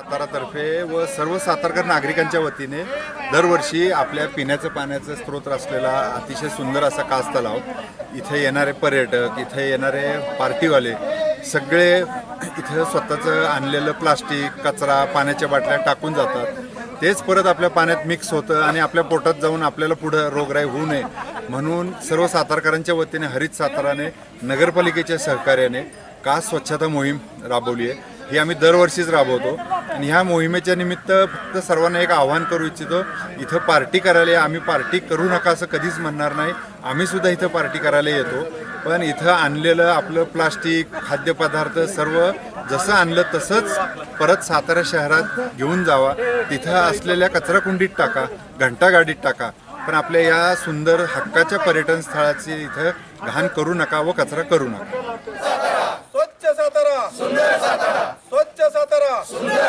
सातारातर्फे व सर्व सातारकर नागरिकांच्या वतीने दरवर्षी आपल्या पिण्याचं पाण्याचं स्रोत असलेला अतिशय सुंदर असा कास तलाव इथे येणारे पर्यटक इथे येणारे पार्टीवाले सगळे इथं स्वतःचं आणलेलं प्लास्टिक कचरा पाण्याच्या बाटल्या टाकून जातात. तेच परत आपल्या पाण्यात मिक्स होतं आणि आपल्या पोटात जाऊन आपल्याला पुढं रोगराई होऊ नये म्हणून सर्व सातारकरांच्या वतीने हरित साताराने नगरपालिकेच्या सहकार्याने का स्वच्छता मोहीम राबवली आहे. ही आम्ही दरवर्षीच राबवतो. आणि ह्या मोहिमेच्या निमित्त फक्त सर्वांना एक आव्हान करू इच्छितो. इथं पार्टी करायला या. आम्ही पार्टी करू नका असं कधीच म्हणणार नाही. आम्ही सुद्धा इथं पार्टी करायला येतो. पण इथं आणलेलं आपलं प्लास्टिक खाद्यपदार्थ सर्व जसं आणलं तसंच परत सातारा शहरात घेऊन जावा. तिथं असलेल्या कचराकुंडीत टाका घंटागाडीत टाका. पण आपल्या या सुंदर हक्काच्या पर्यटन स्थळाची इथं घाण करू नका व कचरा करू नका. स्वच्छ सातारा! सुंदर